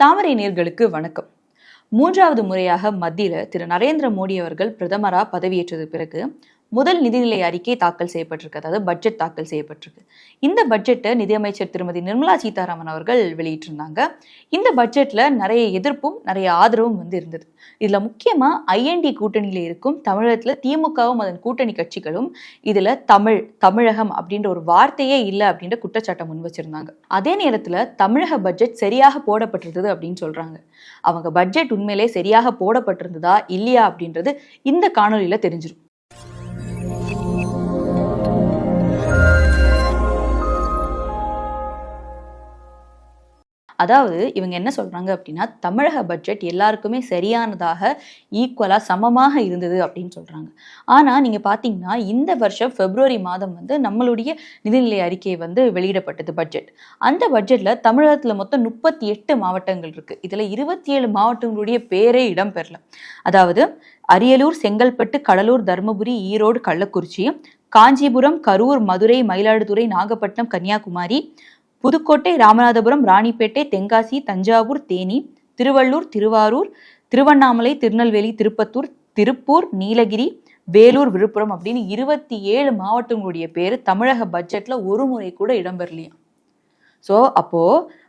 தாமரை நேர்களுக்கு வணக்கம். மூன்றாவது முறையாக மத்தியில் திரு. நரேந்திர மோடி அவர்கள் பிரதமராக பதவியேற்றது பிறகு முதல் நிதிநிலை அறிக்கை தாக்கல் செய்யப்பட்டிருக்கு அதாவது பட்ஜெட் தாக்கல் செய்யப்பட்டிருக்கு. இந்த பட்ஜெட்டை நிதியமைச்சர் திருமதி நிர்மலா சீதாராமன் அவர்கள் வெளியிட்டிருந்தாங்க. இந்த பட்ஜெட்ல நிறைய எதிர்ப்பும் நிறைய ஆதரவும் வந்து இருந்தது. இதுல முக்கியமா ஐஎன்டி கூட்டணியில இருக்கும் தமிழகத்துல திமுகவும் அதன் கூட்டணி கட்சிகளும் இதுல தமிழ் தமிழகம் அப்படின்ற ஒரு வார்த்தையே இல்லை அப்படின்ற குற்றச்சாட்டை முன் வச்சிருந்தாங்க. அதே நேரத்துல தமிழக பட்ஜெட் சரியாக போடப்பட்டிருந்தது அப்படின்னு சொல்றாங்க. அவங்க பட்ஜெட் உண்மையிலே சரியாக போடப்பட்டிருந்ததா இல்லையா அப்படின்றது இந்த காணொலியில தெரிஞ்சிடும் அதாவது இவங்க என்ன சொல்றாங்க அப்படின்னா தமிழக பட்ஜெட் எல்லாருக்குமே சரியானதாக ஈக்குவலாக சமமாக இருந்தது அப்படின்னு சொல்றாங்க. ஆனால் நீங்கள் பார்த்தீங்கன்னா இந்த வருஷம் பிப்ரவரி மாதம் வந்து நம்மளுடைய நிதிநிலை அறிக்கை வந்து வெளியிடப்பட்டது பட்ஜெட் அந்த பட்ஜெட்ல தமிழகத்தில் மொத்தம் முப்பத்தி எட்டு மாவட்டங்கள் இருக்கு. இதில் இருபத்தி ஏழு மாவட்டங்களுடைய பேரே இடம்பெறல. அதாவது அரியலூர் செங்கல்பட்டு கடலூர் தருமபுரி ஈரோடு கள்ளக்குறிச்சி காஞ்சிபுரம் கரூர் மதுரை மயிலாடுதுறை நாகப்பட்டினம் கன்னியாகுமரி புதுக்கோட்டை ராமநாதபுரம் ராணிப்பேட்டை தென்காசி தஞ்சாவூர் தேனி திருவள்ளூர் திருவாரூர் திருவண்ணாமலை திருநெல்வேலி திருப்பத்தூர் திருப்பூர் நீலகிரி வேலூர் விழுப்புரம் அப்படின்னு இருபத்தி ஏழு மாவட்டங்களுடைய பேர் தமிழக பட்ஜெட்ல ஒரு முறை கூட இடம்பெறலையா? ஸோ அப்போ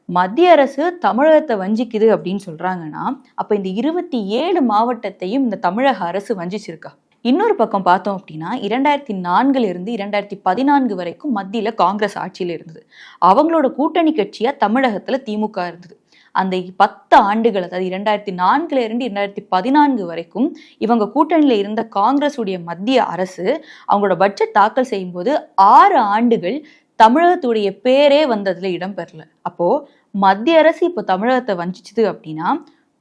மத்திய அரசு தமிழகத்தை வஞ்சிக்குது அப்படின்னு சொல்றாங்கன்னா அப்ப இந்த இருபத்தி ஏழு மாவட்டத்தையும் இந்த தமிழக அரசு வஞ்சிச்சிருக்கா? இன்னொரு பக்கம் பார்த்தோம் அப்படின்னா இரண்டாயிரத்தி நான்குல இருந்து இரண்டாயிரத்தி பதினான்கு வரைக்கும் மத்தியில காங்கிரஸ் ஆட்சியில் இருந்தது. அவங்களோட கூட்டணி கட்சியா தமிழகத்துல திமுக இருந்தது. அந்த பத்து ஆண்டுகள் அதாவது இரண்டாயிரத்தி நான்குல இருந்து இரண்டாயிரத்தி பதினான்கு வரைக்கும் இவங்க கூட்டணியில இருந்த காங்கிரஸுடைய மத்திய அரசு அவங்களோட பட்ஜெட் தாக்கல் செய்யும்போது ஆறு ஆண்டுகள் தமிழகத்துடைய பேரே வந்ததுல இடம்பெறல. அப்போ மத்திய அரசு இப்போ தமிழகத்தை வஞ்சிச்சுது அப்படின்னா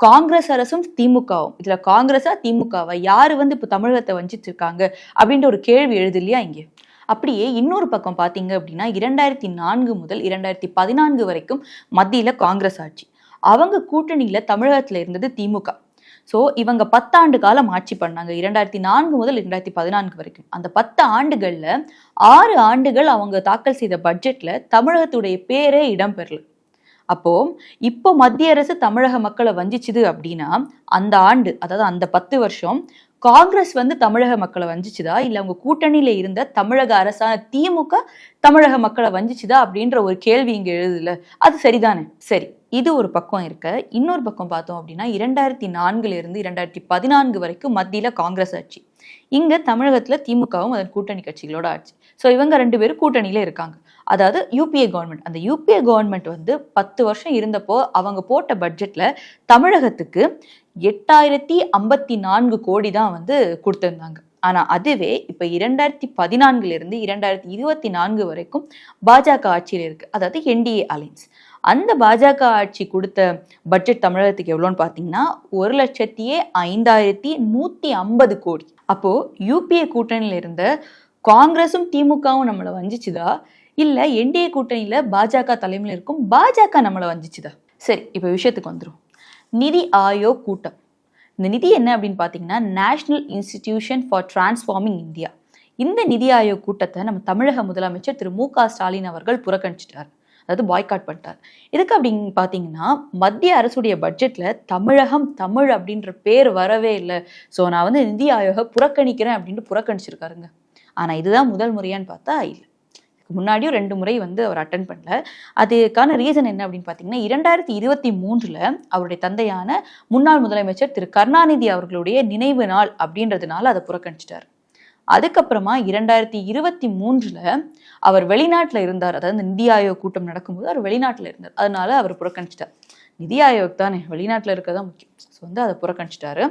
காங்கிரஸ் அரசும் திமுகவும். இதுல காங்கிரஸா திமுகவா? யாரு வந்து இப்போ தமிழகத்தை வஞ்சிச்சிருக்காங்க? அப்படின்ற ஒரு கேள்வி எழுது இல்லையா இங்கே? அப்படியே இன்னொரு பக்கம் பார்த்தீங்க அப்படின்னா இரண்டாயிரத்தி நான்கு முதல் இரண்டாயிரத்தி பதினான்கு வரைக்கும் மத்தியில காங்கிரஸ் ஆட்சி. அவங்க கூட்டணியில தமிழகத்துல இருந்தது திமுக. ஸோ இவங்க பத்தாண்டு காலம் ஆட்சி பண்ணாங்க. இரண்டாயிரத்தி நான்கு முதல் இரண்டாயிரத்தி பதினான்கு வரைக்கும். அந்த பத்து ஆண்டுகளில் ஆறு ஆண்டுகள் அவங்க தாக்கல் செய்த பட்ஜெட்டில் தமிழகத்துடைய பேரே இடம்பெறல அப்போ இப்போ மத்திய அரசு தமிழக மக்களை வஞ்சிச்சுது அப்படின்னா அந்த ஆண்டு அதாவது அந்த பத்து வருஷம் காங்கிரஸ் வந்து தமிழக மக்களை வஞ்சிச்சுதா? இல்ல அவங்க கூட்டணியில இருந்த தமிழக அரசான திமுக தமிழக மக்களை வஞ்சிச்சுதா? அப்படின்ற ஒரு கேள்வி இங்க எழுதுல அது சரிதானே? சரி. இது ஒரு பக்கம் இருக்க இன்னொரு பக்கம் பார்த்தோம் அப்படின்னா இரண்டாயிரத்தி நான்குல இருந்து இரண்டாயிரத்தி பதினான்கு வரைக்கும் மத்தியில காங்கிரஸ் ஆட்சி. இங்க தமிழகத்துல திமுகவும் அதன் கூட்டணி கட்சிகளோட ஆட்சி. ஸோ இவங்க ரெண்டு பேரும் கூட்டணியில இருக்காங்க. அதாவது யூபிஏ கவர்மெண்ட் அந்த யூபிஏ கவர்மெண்ட் வந்து பத்து வருஷம் இருந்தப்போ அவங்க போட்ட பட்ஜெட்ல தமிழகத்துக்கு எட்டாயிரத்தி ஐம்பத்தி நான்கு கோடி தான் வந்து கொடுத்திருந்தாங்க. ஆனா அதுவே இப்ப இரண்டாயிரத்தி பதினான்குல இருந்து இரண்டாயிரத்தி இருபத்தி நான்கு வரைக்கும் பாஜக ஆட்சியில் இருக்கு. அதாவது என்டிஏ அலைன்ஸ் அந்த பாஜக ஆட்சி கொடுத்த பட்ஜெட் தமிழகத்துக்கு எவ்வளோன்னு பார்த்தீங்கன்னா ஒரு லட்சத்தியே ஐந்தாயிரத்தி நூற்றி ஐம்பது கோடி அப்போது யூபிஏ கூட்டணியில் இருந்த காங்கிரஸும் திமுகவும் நம்மளை வஞ்சிச்சுதா? இல்லை என்டிஏ கூட்டணியில் பாஜக தலைமையில் இருக்கும் பாஜக நம்மளை வஞ்சிச்சுதா? சரி இப்போ விஷயத்துக்கு வந்துடும் நிதி ஆயோக் கூட்டம். இந்த நிதி என்ன அப்படின்னு பார்த்தீங்கன்னா national institution for transforming India இந்த நிதி ஆயோக் கூட்டத்தை நம்ம தமிழக முதலமைச்சர் திரு மு க ஸ்டாலின் அவர்கள் புறக்கணிச்சிட்டார். அதாவது பாய்காட் பண்ணிட்டார். எதுக்கு அப்படின்னு பார்த்தீங்கன்னா மத்திய அரசுடைய பட்ஜெட்டில் தமிழகம் தமிழ் அப்படின்ற பேர் வரவே இல்லை. ஸோ நான் வந்து நிதி ஆயோக புறக்கணிக்கிறேன் அப்படின்ட்டு புறக்கணிச்சிருக்காருங்க. ஆனால் இதுதான் முதல் முறையான்னு பார்த்தா இல்லை. முன்னாடியும் ரெண்டு முறை வந்து அவர் அட்டன் பண்ணல. அதுக்கான ரீசன் என்ன அப்படின்னு பார்த்தீங்கன்னா இரண்டாயிரத்தி இருபத்தி மூன்றில் அவருடைய தந்தையான முன்னாள் முதலமைச்சர் திரு கருணாநிதி அவர்களுடைய நினைவு நாள் அப்படின்றதுனால அதை புறக்கணிச்சிட்டார். அதுக்கப்புறமா இரண்டாயிரத்தி இருபத்தி மூன்றில் அவர் வெளிநாட்டில் இருந்தார். அதாவது நிதி ஆயோக் கூட்டம் நடக்கும்போது அவர் வெளிநாட்டில் இருந்தார். அதனால அவர் புறக்கணிச்சிட்டார். நிதி ஆயோக் தானே வெளிநாட்டில் இருக்கதான் முக்கியம். ஸோ வந்து அதை புறக்கணிச்சிட்டாரு.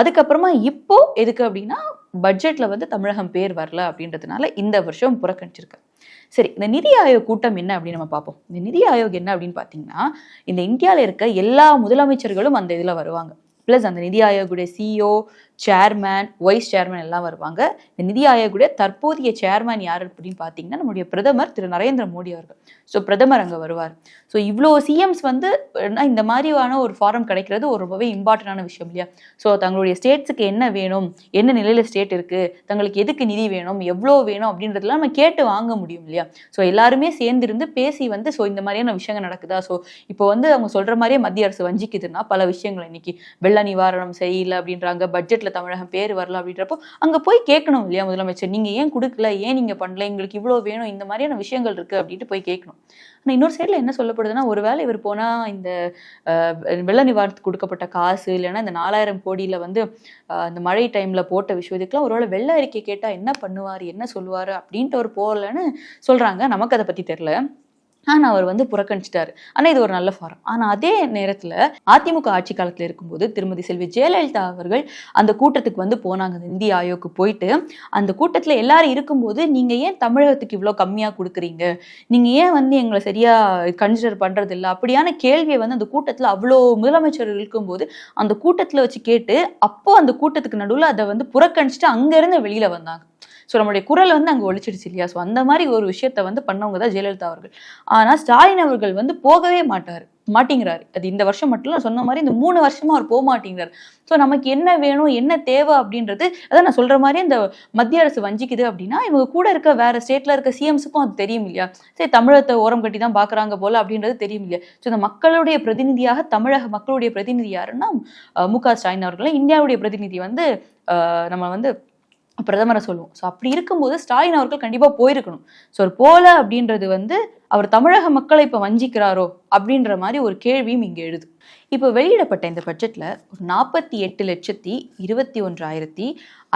அதுக்கப்புறமா இப்போ எதுக்கு அப்படின்னா பட்ஜெட்ல வந்து தமிழகம் பேர் வரல அப்படின்றதுனால இந்த வருஷம் புறக்கணிச்சிருக்காரு. சரி இந்த நிதி ஆயோக் கூட்டம் என்ன அப்படின்னு நம்ம பார்ப்போம். இந்த நிதி ஆயோக் என்ன அப்படின்னு பார்த்தீங்கன்னா இந்த இந்தியாவில் இருக்க எல்லா முதலமைச்சர்களும் அந்த இதில் வருவாங்க. ப்ளஸ் அந்த நிதி ஆயோகுடைய சிஇஓ சேர்மேன் வைஸ் சேர்மேன் எல்லாம் வருவாங்க. இந்த நிதி ஆயோகுடைய தற்போதைய சேர்மேன் யார் அப்படின்னு பார்த்தீங்கன்னா நம்முடைய பிரதமர் திரு. நரேந்திர மோடி அவர்கள். ஸோ பிரதமர் அங்கே வருவார். ஸோ இவ்வளோ சிஎம்ஸ் வந்து இந்த மாதிரியான ஒரு ஃபாரம் கிடைக்கிறது ஒரு ரொம்பவே இம்பார்ட்டண்டான விஷயம் இல்லையா? ஸோ தங்களுடைய ஸ்டேட்ஸுக்கு என்ன வேணும்? என்ன நிலையில ஸ்டேட் இருக்கு? தங்களுக்கு எதுக்கு நிதி வேணும்? எவ்வளோ வேணும்? அப்படின்றதெல்லாம் நம்ம கேட்டு வாங்க முடியும் இல்லையா? ஸோ எல்லாருமே சேர்ந்திருந்து பேசி வந்து ஸோ இந்த மாதிரியான விஷயங்கள் நடக்குதா? ஸோ இப்போ வந்து அவங்க சொல்ற மாதிரியே மத்திய அரசு வஞ்சிக்குதுன்னா பல விஷயங்கள் இன்னைக்கு வெள்ள நிவாரணம் சரியில்லை அப்படின்றாங்க. பட்ஜெட் பட்ஜெட்ல தமிழகம் பேர் வரல அப்படின்றப்போ அங்க போய் கேட்கணும் இல்லையா முதலமைச்சர்? நீங்க ஏன் கொடுக்கல? ஏன் நீங்க பண்ணல? எங்களுக்கு இவ்வளோ வேணும் இந்த மாதிரியான விஷயங்கள் இருக்கு அப்படின்ட்டு போய் கேட்கணும். ஆனால் இன்னொரு சைடில் என்ன சொல்லப்படுதுன்னா ஒருவேளை இவர் போனால் இந்த வெள்ள நிவாரணத்துக்கு கொடுக்கப்பட்ட காசு இல்லைன்னா இந்த நாலாயிரம் கோடியில் வந்து அந்த இந்த மழை டைமில் போட்ட விஷயத்துக்குலாம் ஒருவேளை வெள்ள அறிக்கை கேட்டால் என்ன பண்ணுவார் என்ன சொல்லுவார் அப்படின்ட்டு அவர் போகலன்னு சொல்கிறாங்க நமக்கு அதை பற்றி தெரியல. ஆனால் அவர் வந்து புறக்கணிச்சிட்டாரு. ஆனால் இது ஒரு நல்ல ஃபாரம் ஆனால் அதே நேரத்தில் அதிமுக ஆட்சி காலத்தில் இருக்கும்போது திருமதி செல்வி ஜெயலலிதா அவர்கள் அந்த கூட்டத்துக்கு வந்து போனாங்க. அந்த இந்திய ஆயோக்கு போயிட்டு அந்த கூட்டத்தில் எல்லாரும் இருக்கும்போது நீங்கள் ஏன் தமிழகத்துக்கு இவ்வளோ கம்மியாக கொடுக்குறீங்க? நீங்கள் ஏன் வந்து எங்களை சரியாக கன்சிடர் பண்ணுறது இல்லை அப்படியான கேள்வியை வந்து அந்த கூட்டத்தில் அவ்வளோ முதலமைச்சர் இருக்கும்போது அந்த கூட்டத்தில் வச்சு கேட்டு அப்போ அந்த கூட்டத்துக்கு நடுவில் அதை வந்து புறக்கணிச்சுட்டு அங்கேருந்து வெளியில் வந்தாங்க. ஸோ நம்மளுடைய குரல் வந்து அங்கே ஒழிச்சிடுச்சு இல்லையா? ஸோ அந்த மாதிரி ஒரு விஷயத்த வந்து பண்ணவங்க தான் ஜெயலலிதா அவர்கள். ஆனால் ஸ்டாலின் அவர்கள் வந்து போகவே மாட்டார். மாட்டேங்கிறாரு. அது இந்த வருஷம் மட்டும் நான் சொன்ன மாதிரி இந்த மூணு வருஷமா அவர் போக மாட்டேங்கிறார். ஸோ நமக்கு என்ன வேணும் என்ன தேவை அப்படின்றது அதான் நான் சொல்ற மாதிரி இந்த மத்திய அரசு வஞ்சிக்குது அப்படின்னா இவங்க கூட இருக்க வேற ஸ்டேட்ல இருக்க சிஎம்ஸுக்கும் அது தெரியும் இல்லையா? சரி தமிழகத்தை ஓரம் கட்டி தான் பாக்குறாங்க போல அப்படின்றது தெரியும் இல்லையா? ஸோ இந்த மக்களுடைய பிரதிநிதியாக தமிழக மக்களுடைய பிரதிநிதி யாருன்னா மு க ஸ்டாலின் அவர்கள். இந்தியாவுடைய பிரதிநிதி வந்து நம்ம வந்து பிரதமரை சொல்லுவோம். ஸோ அப்படி இருக்கும்போது ஸ்டாலின் அவர்கள் கண்டிப்பாக போயிருக்கணும். ஸோ அவர் போல அப்படின்றது வந்து அவர் தமிழக மக்களை இப்போ வஞ்சிக்கிறாரோ அப்படின்ற மாதிரி ஒரு கேள்வியும் இங்கே எழுது. இப்போ வெளியிடப்பட்ட இந்த பட்ஜெட்டில் ஒரு நாற்பத்தி எட்டு லட்சத்தி இருபத்தி ஒன்றாயிரத்தி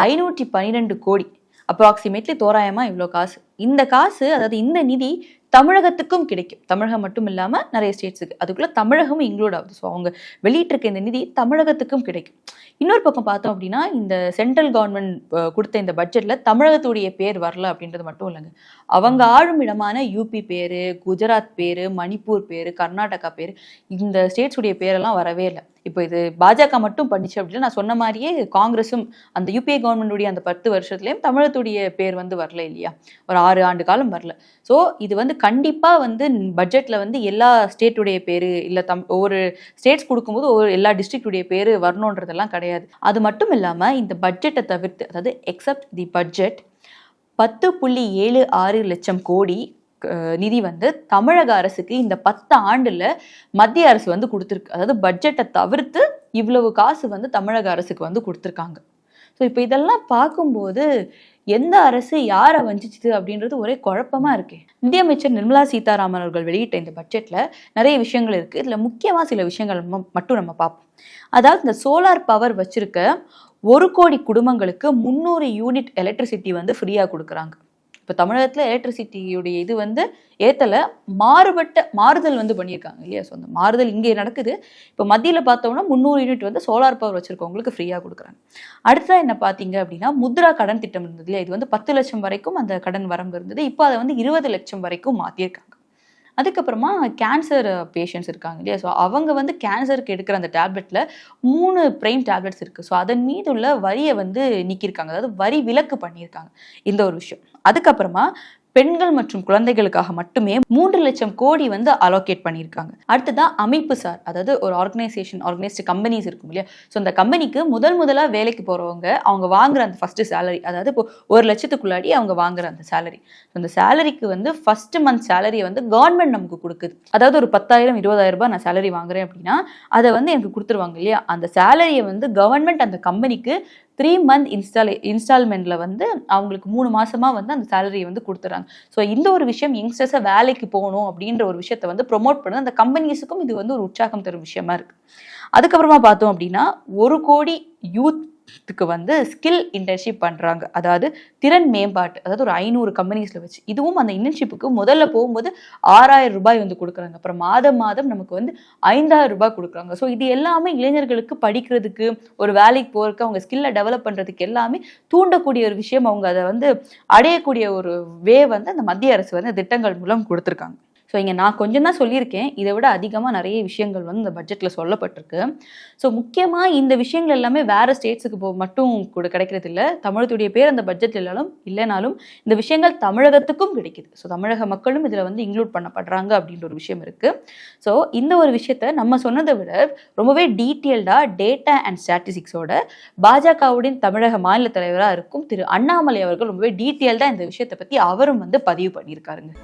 ஐநூற்றி பன்னிரெண்டு கோடி. அப்ராக்சிமேட்லி தோராயமாக இவ்வளோ காசு. இந்த காசு அதாவது இந்த நிதி தமிழகத்துக்கும் கிடைக்கும். தமிழகம் மட்டும் இல்லாம நிறைய ஸ்டேட்ஸுக்கு அதுக்குள்ள தமிழகமும் இன்க்ளூட் ஆகுது. ஸோ அவங்க வெளியிட்டிருக்க இந்த நிதி தமிழகத்துக்கும் கிடைக்கும். இன்னொரு பக்கம் பார்த்தோம் அப்படின்னா இந்த சென்ட்ரல் கவர்மெண்ட் கொடுத்த இந்த பட்ஜெட்ல தமிழகத்துடைய பேர் வரல அப்படின்றது மட்டும் இல்லைங்க. அவங்க ஆளும் இடமான யூபி பேரு குஜராத் பேரு மணிப்பூர் பேரு கர்நாடகா பேரு இந்த ஸ்டேட்ஸ் உடைய பேரெல்லாம் வரவே இல்லை. இப்போ இது பாஜக மட்டும் பண்ணிச்சு அப்படின்னா நான் சொன்ன மாதிரியே காங்கிரஸும் அந்த யூபிஏ கவர்மெண்டுடைய அந்த பத்து வருஷத்துலேயும் தமிழத்துடைய பேர் வந்து வரல இல்லையா? ஒரு ஆறு ஆண்டு காலம் வரல. ஸோ இது வந்து கண்டிப்பாக வந்து பட்ஜெட்டில் வந்து எல்லா ஸ்டேட்டுடைய பேர் இல்லை தம் ஒவ்வொரு ஸ்டேட்ஸ் கொடுக்கும்போது ஒவ்வொரு எல்லா டிஸ்ட்ரிக்டுடைய பேர் வரணுன்றதெல்லாம் கிடையாது. அது மட்டும் இல்லாமல் இந்த பட்ஜெட்டை தவிர்த்து அதாவது எக்ஸப்ட் தி பட்ஜெட் பத்து புள்ளி ஏழு ஆறு லட்சம் கோடி நிதி வந்து தமிழக அரசுக்கு இந்த பத்து ஆண்டுல மத்திய அரசு வந்து கொடுத்துருக்கு. அதாவது பட்ஜெட்டை தவிர்த்து இவ்வளவு காசு வந்து தமிழக அரசுக்கு வந்து கொடுத்துருக்காங்க. ஸோ இப்போ இதெல்லாம் பார்க்கும்போது எந்த அரசு யாரை வஞ்சிச்சுது அப்படின்றது ஒரே குழப்பமா இருக்கு. நிதியமைச்சர் நிர்மலா சீதாராமன் அவர்கள் வெளியிட்ட இந்த பட்ஜெட்ல நிறைய விஷயங்கள் இருக்கு. இதுல முக்கியமா சில விஷயங்கள் மட்டும் நம்ம பார்ப்போம். அதாவது இந்த சோலார் பவர் வச்சிருக்க ஒரு கோடி குடும்பங்களுக்கு முந்நூறு யூனிட் எலக்ட்ரிசிட்டி வந்து ஃப்ரீயாக கொடுக்குறாங்க. இப்போ தமிழகத்தில் எலக்ட்ரிசிட்டியுடைய இது வந்து ஏத்தல மாறுபட்ட மாறுதல் வந்து பண்ணியிருக்காங்க இல்லையா? ஸோ அந்த மாறுதல் இங்கே நடக்குது. இப்போ மத்தியில் பார்த்தோம்னா முந்நூறு யூனிட் வந்து சோலார் பவர் வச்சிருக்கவங்களுக்கு ஃப்ரீயாக கொடுக்குறாங்க. அடுத்ததாக என்ன பார்த்தீங்க அப்படின்னா முத்ரா கடன் திட்டம் இருந்தது இல்லையா? இது வந்து பத்து லட்சம் வரைக்கும் அந்த கடன் வரம்பு இருந்தது. இப்போ அதை வந்து இருபது லட்சம் வரைக்கும் மாற்றியிருக்காங்க அதுக்கப்புறமா கேன்சர் பேஷண்ட்ஸ் இருக்காங்க இல்லையா? ஸோ அவங்க வந்து கேன்சருக்கு எடுக்கிற அந்த டேப்லெட்டில் மூணு பிரைம் டேப்லெட்ஸ் இருக்குது ஸோ அதன் மீது உள்ள வரியை வந்து நீக்கியிருக்காங்க. அதாவது வரி விலக்கு பண்ணியிருக்காங்க. இந்த ஒரு விஷயம். அதுக்கப்புறமா பெண்கள் மற்றும் குழந்தைகளுக்காக மட்டுமே மூன்று லட்சம் கோடி வந்து அலோகேட் பண்ணியிருக்காங்க. அடுத்ததான் அமைப்பு சார். அதாவது ஒரு ஆர்கனைசேஷன் ஆர்கனைஸ்டு கம்பெனிஸ் இருக்கும் இல்லையா? ஸோ அந்த கம்பெனிக்கு முதல் முதலாக வேலைக்கு போகிறவங்க அவங்க வாங்குற அந்த ஃபர்ஸ்ட் சேலரி அதாவது இப்போ ஒரு லட்சத்துக்குள்ளாடி அவங்க வாங்குற அந்த சேலரி அந்த சேலரிக்கு வந்து ஃபர்ஸ்ட் மந்த் சேலரியை வந்து கவர்மெண்ட் நமக்கு கொடுக்குது. அதாவது ஒரு பத்தாயிரம் இருபதாயிரம் ரூபாய் நான் சேலரி வாங்குறேன் அப்படின்னா அதை வந்து எனக்கு கொடுத்துருவாங்க இல்லையா? அந்த சேலரியை வந்து கவர்மெண்ட் அந்த கம்பெனிக்கு த்ரீ மந்த் இன்ஸ்டால் இன்ஸ்டால்மெண்ட்ல வந்து அவங்களுக்கு மூணு மாசமா வந்து அந்த சேலரியை வந்து கொடுத்துறாங்க. ஸோ இந்த ஒரு விஷயம் யங்ஸ்டர்ஸை வேலைக்கு போகணும் அப்படின்ற ஒரு விஷயத்த வந்து ப்ரொமோட் பண்ணது அந்த கம்பெனிஸுக்கும் இது வந்து ஒரு உற்சாகம் தரும் விஷயமா இருக்கு. அதுக்கப்புறமா பார்த்தோம் அப்படின்னா ஒரு கோடி யூத் இதுக்கு வந்து ஸ்கில் இன்டர்ன்ஷிப் பண்றாங்க. அதாவது திறன் மேம்பாட்டு அதாவது ஒரு ஐநூறு கம்பெனிஸ்ல வச்சு. இதுவும் அந்த இன்டர்ன்ஷிப்புக்கு முதல்ல போகும்போது ஆறாயிரம் ரூபாய் வந்து கொடுக்குறாங்க. அப்புறம் மாதம் மாதம் நமக்கு வந்து ஐந்தாயிரம் ரூபாய் கொடுக்குறாங்க. ஸோ இது எல்லாமே இளைஞர்களுக்கு படிக்கிறதுக்கு ஒரு வேலைக்கு போறதுக்கு அவங்க ஸ்கில்லை டெவலப் பண்றதுக்கு எல்லாமே தூண்டக்கூடிய ஒரு விஷயம். அவங்க அதை வந்து அடையக்கூடிய ஒரு வே வந்து அந்த மத்திய அரசு வந்து திட்டங்கள் மூலம் கொடுத்துருக்காங்க. ஸோ இங்கே நான் கொஞ்சம் தான் சொல்லியிருக்கேன். இதை விட அதிகமாக நிறைய விஷயங்கள் வந்து இந்த பட்ஜெட்டில் சொல்லப்பட்டிருக்கு. ஸோ முக்கியமாக இந்த விஷயங்கள் எல்லாமே வேறு ஸ்டேட்ஸுக்கு போ மட்டும் கூட கிடைக்கிறது இல்லை. தமிழத்துடைய பேர் அந்த பட்ஜெட் இல்லாலும் இல்லைனாலும் இந்த விஷயங்கள் தமிழகத்துக்கும் கிடைக்குது. ஸோ தமிழக மக்களும் இதில் வந்து இன்க்ளூட் பண்ணப்படுறாங்க அப்படின்ற ஒரு விஷயம் இருக்குது ஸோ இந்த ஒரு விஷயத்த நம்ம சொன்னதை விட ரொம்பவே டீட்டெயில்டாக டேட்டா அண்ட் ஸ்டாட்டிஸ்டிக்ஸோட பாஜகவுடன் தமிழக மாநில தலைவராக இருக்கும் திரு அண்ணாமலை அவர்கள் ரொம்பவே டீட்டெயில்டாக இந்த விஷயத்தை பற்றி அவரும் வந்து பதிவு பண்ணியிருக்காருங்க.